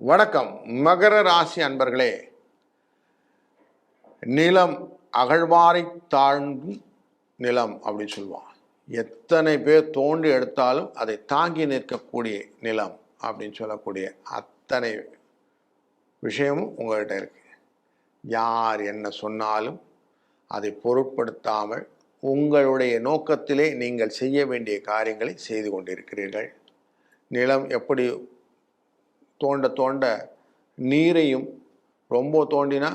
வணக்கம். மகர ராசி அன்பர்களே நிலம் அகழ்வாரை தாழ்ந்தும் நிலம் அப்படின்னு சொல்லுவான் எத்தனை பேர் தோண்டி எடுத்தாலும் அதை தாங்கி நிற்கக்கூடிய நிலம் அப்படின்னு சொல்லக்கூடிய அத்தனை விஷயமும் உங்கள்கிட்ட இருக்கு. யார் என்ன சொன்னாலும் அதை பொருட்படுத்தாமல் உங்களுடைய நோக்கத்திலே நீங்கள் செய்ய வேண்டிய காரியங்களை செய்து கொண்டிருக்கிறீர்கள். நிலம் எப்படி தோண்ட தோண்ட நீரையும் ரொம்ப தோண்டினா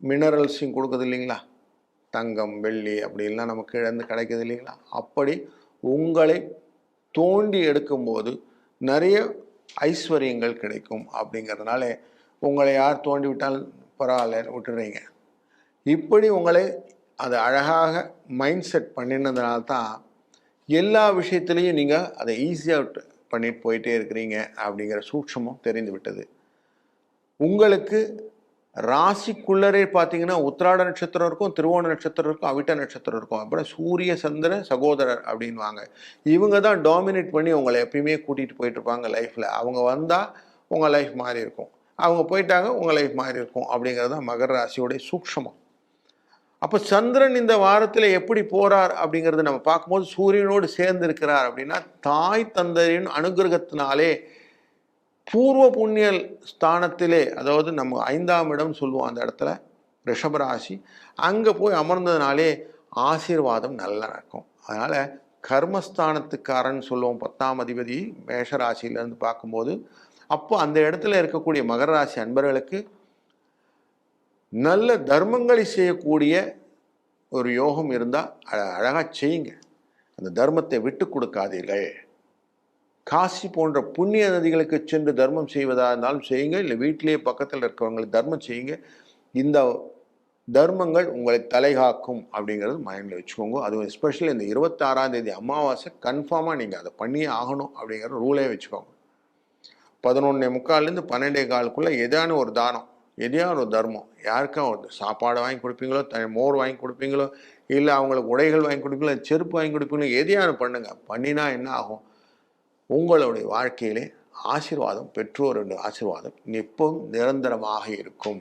மினரல்ஸையும் கொடுக்குது இல்லைங்களா? தங்கம் வெள்ளி அப்படின்லாம் நமக்கு இழந்து கிடைக்குது இல்லைங்களா? அப்படி உங்களை தோண்டி எடுக்கும்போது நிறைய ஐஸ்வர்யங்கள் கிடைக்கும் அப்படிங்கிறதுனால உங்களை யார் தோண்டி விட்டாலும் பரவாயில்ல விட்டுறீங்க. இப்படி உங்களை அது அழகாக மைண்ட் செட் பண்ணினதுனால தான் எல்லா விஷயத்துலேயும் நீங்கள் அதை ஈஸியாக பண்ணி போயிட்டே இருக்கிறீங்க அப்படிங்கிற சூட்சமும் தெரிந்து விட்டது. உங்களுக்கு ராசிக்குள்ளரே பார்த்தீங்கன்னா உத்திராட நட்சத்திரம் இருக்கும் திருவோண நட்சத்திரம் இருக்கும் அவிட்ட நட்சத்திரம் இருக்கும். அப்புறம் சூரிய சந்திர சகோதரர் அப்படின்வாங்க இவங்க தான் டாமினேட் பண்ணி உங்களை எப்பயுமே கூட்டிகிட்டு போயிட்டு இருப்பாங்க லைஃப்பில் அவங்க வந்தால் உங்கள் லைஃப் மாறி இருக்கும். அவங்க போயிட்டாங்க உங்கள் லைஃப் மாறி இருக்கும் அப்படிங்கிறது தான் மகர ராசியோடைய சூக்ஷமம் அப்போ சந்திரன் இந்த வாரத்தில் எப்படி போகிறார் அப்படிங்கிறது நம்ம பார்க்கும்போது சூரியனோடு சேர்ந்து இருக்கிறார் அப்படின்னா தாய் தந்தையின் அனுகிரகத்தினாலே பூர்வ புண்ணிய ஸ்தானத்திலே அதாவது நம்ம ஐந்தாம் இடம் சொல்லுவோம் அந்த இடத்துல ரிஷபராசி அங்கே போய் அமர்ந்ததுனாலே ஆசீர்வாதம் நல்லா நடக்கும். அதனால் கர்மஸ்தானத்துக்காரன் சொல்லுவோம் பத்தாம் அதிபதி மேஷராசியிலேருந்து பார்க்கும்போது அப்போ அந்த இடத்துல இருக்கக்கூடிய மகர ராசி அன்பர்களுக்கு நல்ல தர்மங்களை செய்யக்கூடிய ஒரு யோகம் இருந்தால் அழகாக செய்யுங்க. அந்த தர்மத்தை விட்டு கொடுக்காதீர்கள். காசி போன்ற புண்ணிய நதிகளுக்கு சென்று தர்மம் செய்வதாக இருந்தாலும் செய்யுங்க. இல்லை வீட்டிலேயே பக்கத்தில் இருக்கிறவங்களுக்கு தர்மம் செய்யுங்க. இந்த தர்மங்கள் உங்களை தலைகாக்கும் அப்படிங்கிறது மைண்டில் வச்சுக்கோங்க. அதுவும் எஸ்பெஷலி இந்த இருபத்தாறாம் தேதி அமாவாசை கன்ஃபார்மாக நீங்கள் அதை பண்ணியே ஆகணும் அப்படிங்கிற ரூலே வச்சுக்கோங்க. பதினொன்னே முக்கால்லேருந்து பன்னெண்டே காலுக்குள்ளே எதான ஒரு தானம். எதையான ஒரு தர்மம்? யாருக்கா ஒரு சாப்பாடு வாங்கி கொடுப்பீங்களோ த மோர் வாங்கி கொடுப்பீங்களோ இல்லை அவங்களுக்கு உடைகள் வாங்கி கொடுப்பீங்களோ செருப்பு வாங்கி கொடுப்பீங்களோ எதையான பண்ணுங்க. பண்ணினா என்ன ஆகும்? உங்களுடைய வாழ்க்கையிலே ஆசீர்வாதம் பெற்றோருடைய ஆசீர்வாதம் எப்பவும் நிரந்தரமாக இருக்கும்.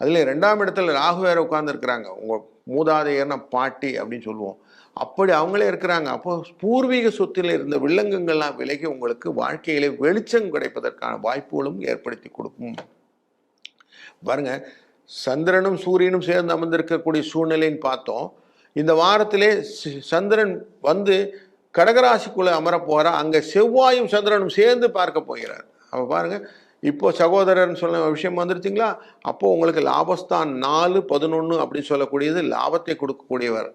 அதில் ரெண்டாம் இடத்துல ராகு வேற உட்காந்துருக்குறாங்க உங்கள் மூதாதையர்னா பாட்டி அப்படின்னு சொல்லுவோம். அப்படி அவங்களே இருக்கிறாங்க. அப்போ பூர்வீக சொத்தில் இருந்த வில்லங்கங்கள்லாம் விலகி உங்களுக்கு வாழ்க்கையிலே வெளிச்சம் கிடைப்பதற்கான வாய்ப்புகளும் ஏற்படுத்தி கொடுக்கும். பாருங்க சந்திரனும் சூரியனும் சேர்ந்து அமர்ந்திருக்கக்கூடிய சூழ்நிலைன்னு பார்த்தோம். இந்த வாரத்திலே சந்திரன் வந்து கடகராசிக்குள்ளே அமர அங்கே செவ்வாயும் சந்திரனும் சேர்ந்து பார்க்க போகிறார். அப்போ பாருங்க இப்போது சகோதரர்னு சொன்ன விஷயம் வந்துருச்சிங்களா? அப்போது உங்களுக்கு லாபஸ்தான் நாலு பதினொன்று அப்படின்னு சொல்லக்கூடியது லாபத்தை கொடுக்கக்கூடியவர்.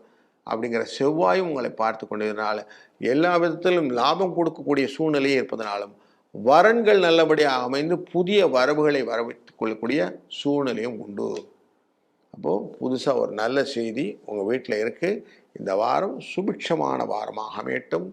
அப்படிங்கிற செவ்வாயும் உங்களை பார்த்து கொண்டதுனால எல்லா விதத்திலும் லாபம் கொடுக்கக்கூடிய சூழ்நிலையே இருப்பதனாலும் வரன்கள் நல்லபடியாக அமைந்து புதிய வரவுகளை வரவி கொள்ளக்கூடிய சூழ்நிலையும் உண்டு. அப்போது புதுசாக ஒரு நல்ல செய்தி உங்கள் வீட்டில் இருக்குது இந்த வாரம் சுபிக்ஷமான வாரமாக அமையட்டும்.